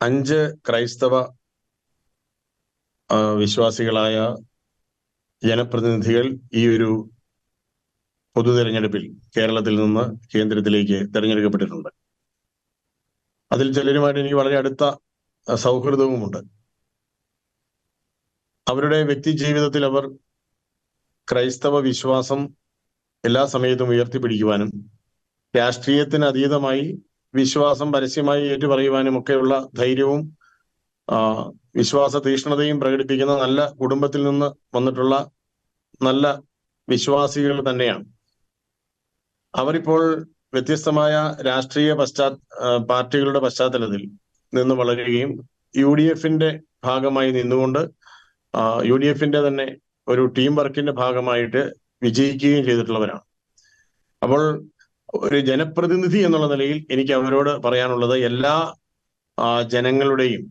അഞ്ച് ക്രൈസ്തവ വിശ്വാസികളായ ജനപ്രതിനിധികൾ ഈ ഒരു പൊതു തെരഞ്ഞെടുപ്പിൽ കേരളത്തിൽ നിന്ന് കേന്ദ്രത്തിലേക്ക് തെരഞ്ഞെടുക്കപ്പെട്ടിട്ടുണ്ട്. അതിൽ ചിലരുമായിട്ട് എനിക്ക് വളരെ അടുത്ത സൗഹൃദവുമുണ്ട്. അവരുടെ വ്യക്തി ജീവിതത്തിൽ അവർ ക്രൈസ്തവ വിശ്വാസം എല്ലാ സമയത്തും ഉയർത്തിപ്പിടിക്കുവാനും രാഷ്ട്രീയത്തിന് അതീതമായി വിശ്വാസം പരസ്യമായി ഏറ്റുപറയുവാനും ഒക്കെയുള്ള ധൈര്യവും വിശ്വാസ തീഷ്ണതയും പ്രകടിപ്പിക്കുന്ന നല്ല കുടുംബത്തിൽ നിന്ന് വന്നിട്ടുള്ള നല്ല വിശ്വാസികൾ തന്നെയാണ്. അവരിപ്പോൾ വ്യത്യസ്തമായ രാഷ്ട്രീയ പശ്ചാ പാർട്ടികളുടെ പശ്ചാത്തലത്തിൽ നിന്ന് വളരുകയും യു ഡി എഫിന്റെ ഭാഗമായി നിന്നുകൊണ്ട് യു ഡി എഫിന്റെ തന്നെ ഒരു ടീം വർക്കിന്റെ ഭാഗമായിട്ട് വിജയിക്കുകയും ചെയ്തിട്ടുള്ളവരാണ്. അപ്പോൾ ഒരു ജനപ്രതിനിധി എന്നുള്ള നിലയിൽ എനിക്ക് അവരോട് പറയാനുള്ളത് എല്ലാ ജനങ്ങളുടെയും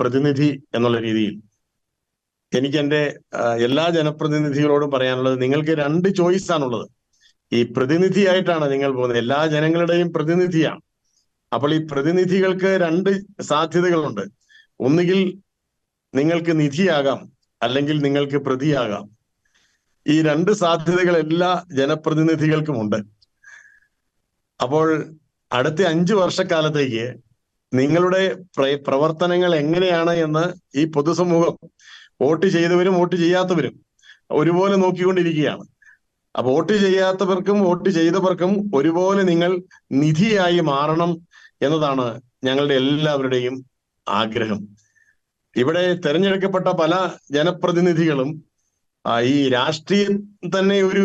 പ്രതിനിധി എന്നുള്ള രീതിയിൽ. എനിക്ക് എന്റെ എല്ലാ ജനപ്രതിനിധികളോടും പറയാനുള്ളത് നിങ്ങൾക്ക് രണ്ട് ചോയ്സ് ആണുള്ളത്. ഈ പ്രതിനിധിയായിട്ടാണ് നിങ്ങൾ പോകുന്നത്. എല്ലാ ജനങ്ങളുടെയും പ്രതിനിധിയാണ്. അപ്പോൾ ഈ പ്രതിനിധികൾക്ക് രണ്ട് സാധ്യതകളുണ്ട്. ഒന്നുകിൽ നിങ്ങൾക്ക് നിധിയാകാം അല്ലെങ്കിൽ നിങ്ങൾക്ക് പ്രതിയാകാം. ഈ രണ്ട് സാധ്യതകൾ എല്ലാ ജനപ്രതിനിധികൾക്കുമുണ്ട് അപ്പോൾ അടുത്ത അഞ്ചു വർഷക്കാലത്തേക്ക് നിങ്ങളുടെ പ്രവർത്തനങ്ങൾ എങ്ങനെയാണ് എന്ന് ഈ പൊതുസമൂഹം വോട്ട് ചെയ്തവരും വോട്ട് ചെയ്യാത്തവരും ഒരുപോലെ നോക്കിക്കൊണ്ടിരിക്കുകയാണ്. അപ്പൊ വോട്ട് ചെയ്യാത്തവർക്കും വോട്ട് ചെയ്തവർക്കും ഒരുപോലെ നിങ്ങൾ നിധിയായി മാറണം എന്നതാണ് ഞങ്ങളുടെ എല്ലാവരുടെയും ആഗ്രഹം. ഇവിടെ തെരഞ്ഞെടുക്കപ്പെട്ട പല ജനപ്രതിനിധികളും ഈ രാഷ്ട്രീയം തന്നെ ഒരു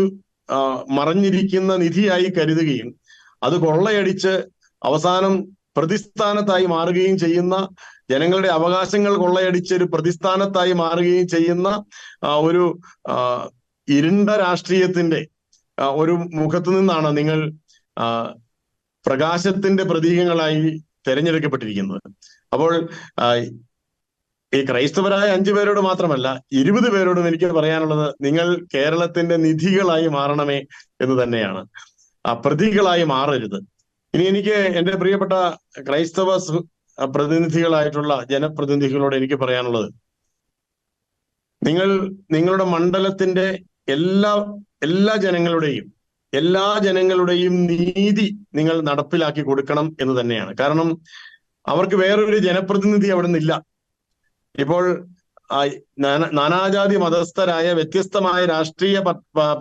മറഞ്ഞിരിക്കുന്ന നിധിയായി കരുതുകയും അത് കൊള്ളയടിച്ച് അവസാനം പ്രതിസ്ഥാനത്തായി മാറുകയും ചെയ്യുന്ന ജനങ്ങളുടെ അവകാശങ്ങൾ കൊള്ളയടിച്ച് ഒരു പ്രതിസ്ഥാനത്തായി മാറുകയും ചെയ്യുന്ന ഒരു ഇരുണ്ട രാഷ്ട്രീയത്തിന്റെ ഒരു മുഖത്ത് നിന്നാണ് നിങ്ങൾ പ്രകാശത്തിന്റെ പ്രതീകങ്ങളായി തെരഞ്ഞെടുക്കപ്പെട്ടിരിക്കുന്നത്. അപ്പോൾ ഈ ക്രൈസ്തവരായ അഞ്ചു പേരോട് മാത്രമല്ല ഇരുപത് പേരോടും എനിക്ക് പറയാനുള്ളത് നിങ്ങൾ കേരളത്തിന്റെ നിധികളായി മാറണമേ എന്ന് തന്നെയാണ്. പ്രതികളായി മാറരുത്. ഇനി എനിക്ക് എന്റെ പ്രിയപ്പെട്ട ക്രൈസ്തവ പ്രതിനിധികളായിട്ടുള്ള ജനപ്രതിനിധികളോട് എനിക്ക് പറയാനുള്ളത്. നിങ്ങൾ നിങ്ങളുടെ മണ്ഡലത്തിന്റെ എല്ലാ എല്ലാ ജനങ്ങളുടെയും എല്ലാ ജനങ്ങളുടെയും നീതി നിങ്ങൾ നടപ്പിലാക്കി കൊടുക്കണം എന്ന് തന്നെയാണ്. കാരണം അവർക്ക് വേറൊരു ജനപ്രതിനിധി അവിടെ നിന്നില്ല ഇപ്പോൾ നാനാജാതി മതസ്ഥരായ വ്യത്യസ്തമായ രാഷ്ട്രീയ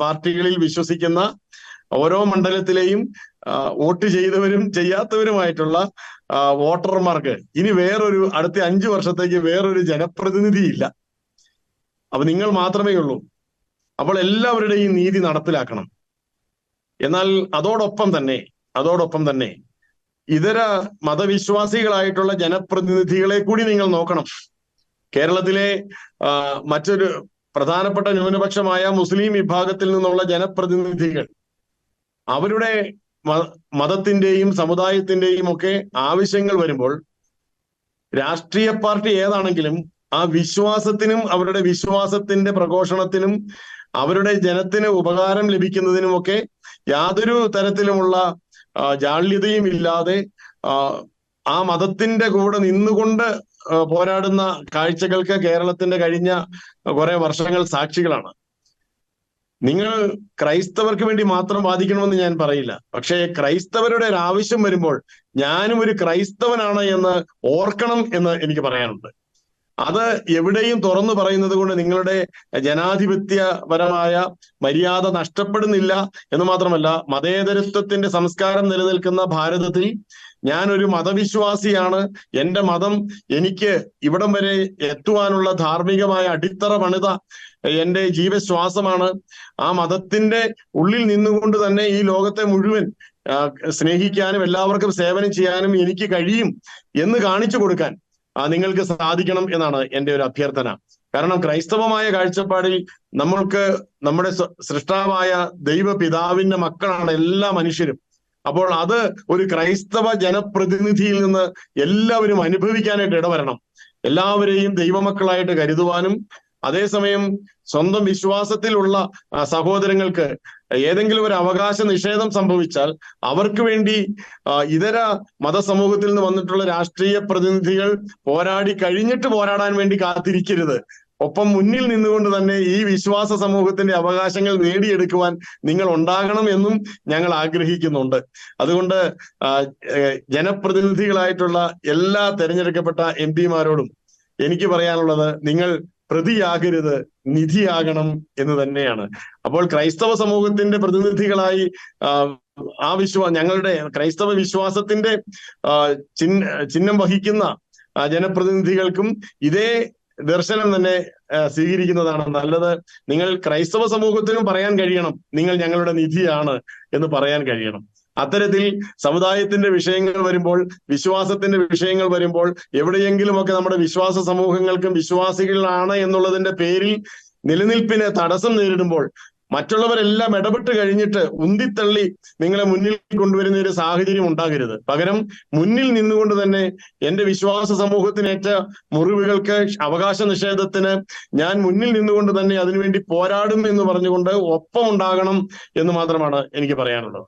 പാർട്ടികളിൽ വിശ്വസിക്കുന്ന ഓരോ മണ്ഡലത്തിലെയും വോട്ട് ചെയ്തവരും ചെയ്യാത്തവരുമായിട്ടുള്ള വോട്ടർമാർക്ക് ഇനി വേറൊരു അടുത്ത അഞ്ചു വർഷത്തേക്ക് വേറൊരു ജനപ്രതിനിധി ഇല്ല അപ്പൊ നിങ്ങൾ മാത്രമേ ഉള്ളൂ. അപ്പോൾ എല്ലാവരുടെയും നീതി നടപ്പിലാക്കണം. എന്നാൽ അതോടൊപ്പം തന്നെ അതോടൊപ്പം തന്നെ ഇതര മതവിശ്വാസികളായിട്ടുള്ള ജനപ്രതിനിധികളെ കൂടി നിങ്ങൾ നോക്കണം. കേരളത്തിലെ മറ്റൊരു പ്രധാനപ്പെട്ട ന്യൂനപക്ഷമായ മുസ്ലിം വിഭാഗത്തിൽ നിന്നുള്ള ജനപ്രതിനിധികൾ അവരുടെ മതത്തിന്റെയും സമുദായത്തിന്റെയും ഒക്കെ ആവശ്യങ്ങൾ വരുമ്പോൾ രാഷ്ട്രീയ പാർട്ടി ഏതാണെങ്കിലും ആ വിശ്വാസത്തിനും അവരുടെ വിശ്വാസത്തിന്റെ പ്രഘോഷണത്തിനും അവരുടെ ജനത്തിന് ഉപകാരം ലഭിക്കുന്നതിനും ഒക്കെ യാതൊരു തരത്തിലുമുള്ള ജാള്യതയും ഇല്ലാതെ ആ മതത്തിന്റെ കൂടെ നിന്നുകൊണ്ട് പോരാടുന്ന കാഴ്ചകൾക്ക് കേരളത്തിന്റെ കഴിഞ്ഞ കുറെ വർഷങ്ങൾ സാക്ഷികളാണ്. നിങ്ങൾ ക്രൈസ്തവർക്ക് വേണ്ടി മാത്രം വാദിക്കണമെന്ന് ഞാൻ പറയില്ല. പക്ഷേ ക്രൈസ്തവരുടെ ഒരു ആവശ്യം വരുമ്പോൾ ഞാനും ഒരു ക്രൈസ്തവനാണ് എന്ന് ഓർക്കണം എന്ന് എനിക്ക് പറയാനുണ്ട്. അത് എവിടെയും തുറന്നു പറയുന്നത് കൊണ്ട് നിങ്ങളുടെ ജനാധിപത്യപരമായ മര്യാദ നഷ്ടപ്പെടുന്നില്ല എന്ന് മാത്രമല്ല മതേതരത്വത്തിന്റെ സംസ്കാരം നിലനിൽക്കുന്ന ഭാരതത്തിൽ ഞാൻ ഒരു മതവിശ്വാസിയാണ്. എന്റെ മതം എനിക്ക് ഇവിടം വരെ എത്തുവാനുള്ള ധാർമ്മികമായ അടിത്തറ പണിത എന്റെ ജീവശ്വാസമാണ്. ആ മതത്തിന്റെ ഉള്ളിൽ നിന്നുകൊണ്ട് തന്നെ ഈ ലോകത്തെ മുഴുവൻ സ്നേഹിക്കാനും എല്ലാവർക്കും സേവനം ചെയ്യാനും എനിക്ക് കഴിയും എന്ന് കാണിച്ചു കൊടുക്കാൻ നിങ്ങൾക്ക് സാധിക്കണം എന്നാണ് എന്റെ ഒരു അഭ്യർത്ഥന. കാരണം ക്രൈസ്തവമായ കാഴ്ചപ്പാടിൽ നമ്മൾക്ക് നമ്മുടെ സൃഷ്ടാവായ ദൈവപിതാവിന്റെ മക്കളാണ് എല്ലാ മനുഷ്യരും. അപ്പോൾ അത് ഒരു ക്രൈസ്തവ ജനപ്രതിനിധിയിൽ നിന്ന് എല്ലാവരും അനുഭവിക്കാനായിട്ട് ഇടവരണം. എല്ലാവരെയും ദൈവമക്കളായിട്ട് കരുതുവാനും അതേസമയം സ്വന്തം വിശ്വാസത്തിലുള്ള സഹോദരങ്ങൾക്ക് ഏതെങ്കിലും ഒരു അവകാശ നിഷേധം സംഭവിച്ചാൽ അവർക്ക് വേണ്ടി ഇതര മതസമൂഹത്തിൽ നിന്ന് വന്നിട്ടുള്ള രാഷ്ട്രീയ പ്രതിനിധികൾ പോരാടി കഴിഞ്ഞിട്ട് പോരാടാൻ വേണ്ടി കാത്തിരിക്കരുത്. ഒപ്പം മുന്നിൽ നിന്നുകൊണ്ട് തന്നെ ഈ വിശ്വാസ സമൂഹത്തിന്റെ അവകാശങ്ങൾ നേടിയെടുക്കുവാൻ നിങ്ങൾ ഉണ്ടാകണം എന്നും ഞങ്ങൾ ആഗ്രഹിക്കുന്നുണ്ട്. അതുകൊണ്ട് ജനപ്രതിനിധികളായിട്ടുള്ള എല്ലാ തെരഞ്ഞെടുക്കപ്പെട്ട എം പിമാരോടും എനിക്ക് പറയാനുള്ളത് നിങ്ങൾ പ്രതിയാകരുത് നിധിയാകണം എന്ന് തന്നെയാണ്. അപ്പോൾ ക്രൈസ്തവ സമൂഹത്തിന്റെ പ്രതിനിധികളായി ആ, വിശ്വാസ വിശ്വാ ഞങ്ങളുടെ ക്രൈസ്തവ വിശ്വാസത്തിന്റെ ചിഹ്ന ചിഹ്നം വഹിക്കുന്ന ജനപ്രതിനിധികൾക്കും ഇതേ ദർശനം തന്നെ സ്വീകരിക്കുന്നതാണ് നല്ലത്. നിങ്ങൾ ക്രൈസ്തവ സമൂഹത്തിനും പറയാൻ കഴിയണം നിങ്ങൾ ഞങ്ങളുടെ നിധിയാണ് എന്ന് പറയാൻ കഴിയണം. അത്തരത്തിൽ സമുദായത്തിന്റെ വിഷയങ്ങൾ വരുമ്പോൾ വിശ്വാസത്തിന്റെ വിഷയങ്ങൾ വരുമ്പോൾ എവിടെയെങ്കിലുമൊക്കെ നമ്മുടെ വിശ്വാസ സമൂഹങ്ങൾക്കും വിശ്വാസികളാണ് എന്നുള്ളതിന്റെ പേരിൽ നിലനിൽപ്പിന് തടസ്സം നേരിടുമ്പോൾ മറ്റുള്ളവരെല്ലാം ഇടപെട്ട് കഴിഞ്ഞിട്ട് ഉന്തിത്തള്ളി നിങ്ങളെ മുന്നിൽ കൊണ്ടുവരുന്ന ഒരു സാഹചര്യം ഉണ്ടാകരുത്. പകരം മുന്നിൽ നിന്നുകൊണ്ട് തന്നെ എന്റെ വിശ്വാസ സമൂഹത്തിനേറ്റ മുറിവുകൾക്ക് അവകാശ നിഷേധത്തിന് ഞാൻ മുന്നിൽ നിന്നുകൊണ്ട് തന്നെ അതിനുവേണ്ടി പോരാടും എന്ന് പറഞ്ഞുകൊണ്ട് ഒപ്പം ഉണ്ടാകണം എന്ന് മാത്രമാണ് എനിക്ക് പറയാനുള്ളത്.